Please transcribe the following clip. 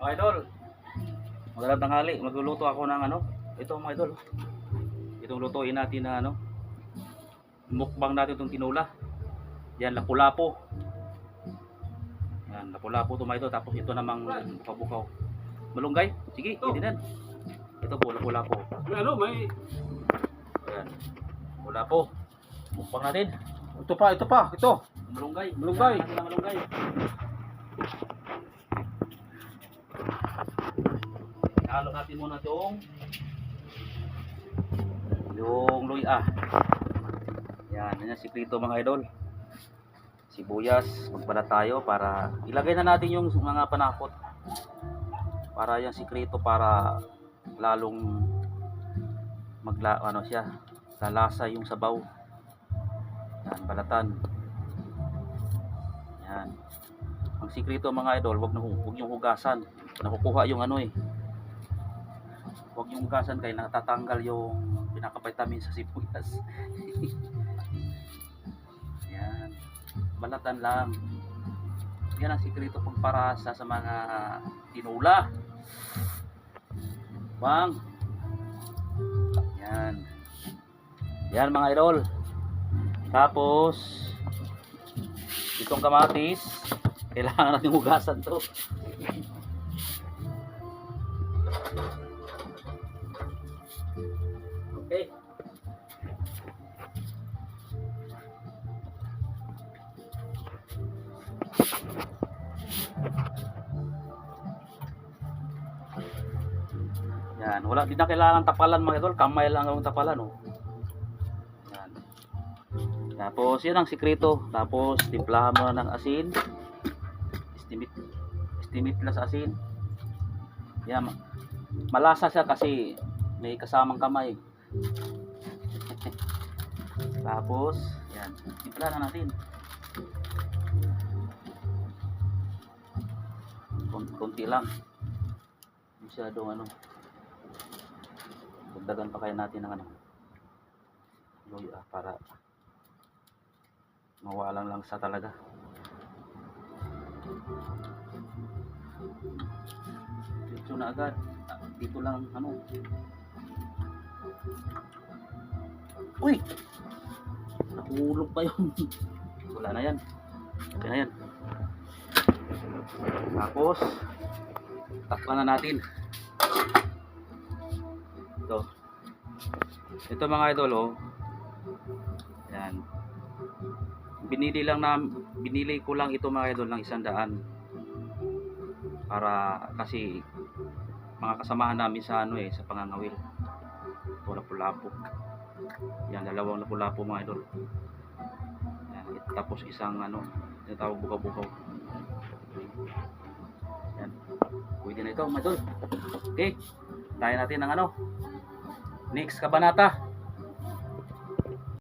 Mga idol, magandang tanghali. Magluluto ako ng ano. Ito mga idol. Itong lutuin natin na ano. Mukbang natin itong tinula. Yan, lapu-lapo. Yan, lapu-lapo ito mga idol. Tapos ito namang bukaw-bukaw. Malunggay? Sige, Ito. hindi. Ito po, lapu-lapo. May ano, may... Ayan. Lapu-lapo. Mukbang natin. Ito pa, ito pa, ito. Malunggay. Malunggay. Malunggay. Halo natin muna itong yung luya. Yan, yan yung sikrito mga idol. Sibuyas, magbalat tayo para ilagay na natin yung mga panakot. Para yung sikrito para lalong magla ano siya, lalasa yung sabaw. Yan, balatan. Yan. Ang sikrito mga idol, wag na wag yung hugasan. Nakukuha yung ano eh. Wag yung hugasan kaya natatanggal yung pinaka-vitamin sa sibuyas. Yan. Balatan lang. Yan ang sikrito pagparasa sa mga tinula. Bang. Yan. Yan mga idol. Tapos, itong kamatis, kailangan natin hugasan to. Okay. Yan, wala din na kailangan tapalan mga idol, kamay lang ang tapalan oh. Yan. Tapos yan ang sikreto. Tapos timplahan mo na ng asin. Estimate estimate lang sa asin. Yan. ma- Malasa siya kasi may kasamang kamay. Tapos yan, timplahan na natin. Kunti lang. Masyadong ano. Dagdagan pa kaya natin ng ano. Luya para mawalang lang sa talaga dito na agad Ah, dito lang ano uy! Nahulog pa yun. Wala na yan. Okay na yan. Tapos takpan na natin. Ito. Ito mga idol oh. Yan. Binili lang na binili ko lang ito mga idol ng isang daan. Para kasi mga kasamahan namin sa ano eh sa pangangawil ito lapu-lapo yan dalawang lapu-lapo mga idol. Yan, tapos isang ano tinatawag bukaw-bukaw. Yan. Pwede na ito mga idol. Okay tayo natin ng ano next kabanata